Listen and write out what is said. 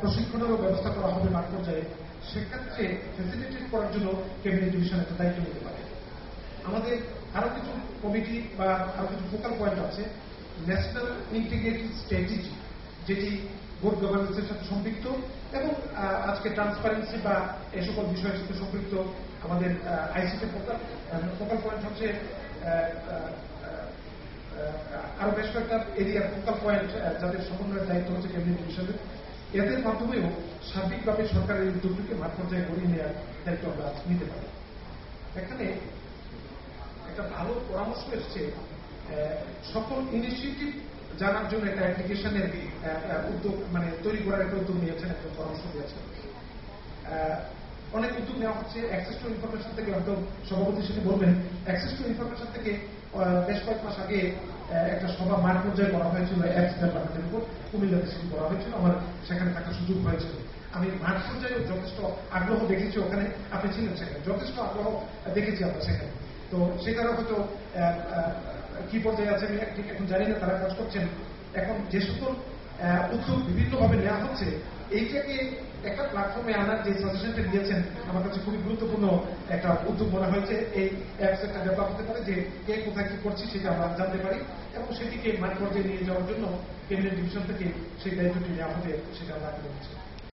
প্রশিক্ষণেরও ব্যবস্থা করা হবে মাঠ পর্যায়ে, সেক্ষেত্রে ফেসিলিটেট করার জন্য ক্যাবিনেট ডিভিশন একটা দায়িত্ব নিতে পারে। আমাদের আরও কিছু কমিটি বা আরও কিছু ফোকাল পয়েন্ট আছে ন্যাশনাল ইন্টিগ্রেটেড স্ট্র্যাটেজি যেটি গুড গভর্নেন্সের সাথে সম্পৃক্ত এবং আজকে ট্রান্সপারেন্সি বা এই সকল বিষয়ের সাথে সম্পৃক্ত আমাদের আইসিটি ফোকাল ফোকাল পয়েন্ট হচ্ছে আরও বেশ কয়েকটা এরিয়ার ফোকাল পয়েন্ট যাদের সমন্বয়ের দায়িত্ব হচ্ছে ক্যাবিনেট হিসেবে এদের মাধ্যমেও সার্বিকভাবে সরকারের উদ্যোগটিকে মাঠ পর্যায়ে গড়িয়ে নেওয়ার দায়িত্ব আমরা নিতে পারি। এখানে একটা ভালো পরামর্শ এসছে সকল ইনিশিয়েটিভ জানার জন্য একটা অ্যাপ্লিকেশনের উদ্যোগ মানে তৈরি করার একটা উদ্যোগ নিয়েছেন, একটা পরামর্শ দিয়েছেন। নেওয়া হচ্ছে অ্যাক্সেস টু ইনফরমেশন থেকে হয়তো সভাপতি সেটি বলবেন। অ্যাক্সেস টু ইনফরমেশন থেকে বেশ কয়েক মাস আগে একটা সভা মাঠ পর্যায়ে করা হয়েছিল অ্যাপস ডেভেলপমেন্টের উপর। কুমিল্লাতে সেটি করা হয়েছিল আমার সেখানে থাকার সুযোগ হয়েছিল। আমি মাঠ পর্যায়ে যথেষ্ট আগ্রহ দেখেছি ওখানে। আপনি ছিলেন সেখানে যথেষ্ট আগ্রহ দেখেছি আমরা সেখানে। তো সেখানে হয়তো আহ, আহ, কি পর্যায়ে আছে আমি ঠিক এখন জানি না তারা কাজ করছেন। এখন যে সকল উদ্যোগ বিভিন্নভাবে নেওয়া হচ্ছে। এইটাকে একটা প্ল্যাটফর্মে আনার যে সাজেশনটা দিয়েছেন, আমার কাছে খুবই গুরুত্বপূর্ণ একটা উদ্যোগ মনে হয়েছে। এই অ্যাপস একটা ডেভেলপ হতে পারে যে কে কোথায় কি করছি সেটা আমরা জানতে পারি এবং সেটিকে মাঠ পর্যায়ে নিয়ে যাওয়ার জন্য কেন্দ্রীয় ডিভিশন থেকে সেই দায়িত্বটি নেওয়া হবে সেটা আমরা করছি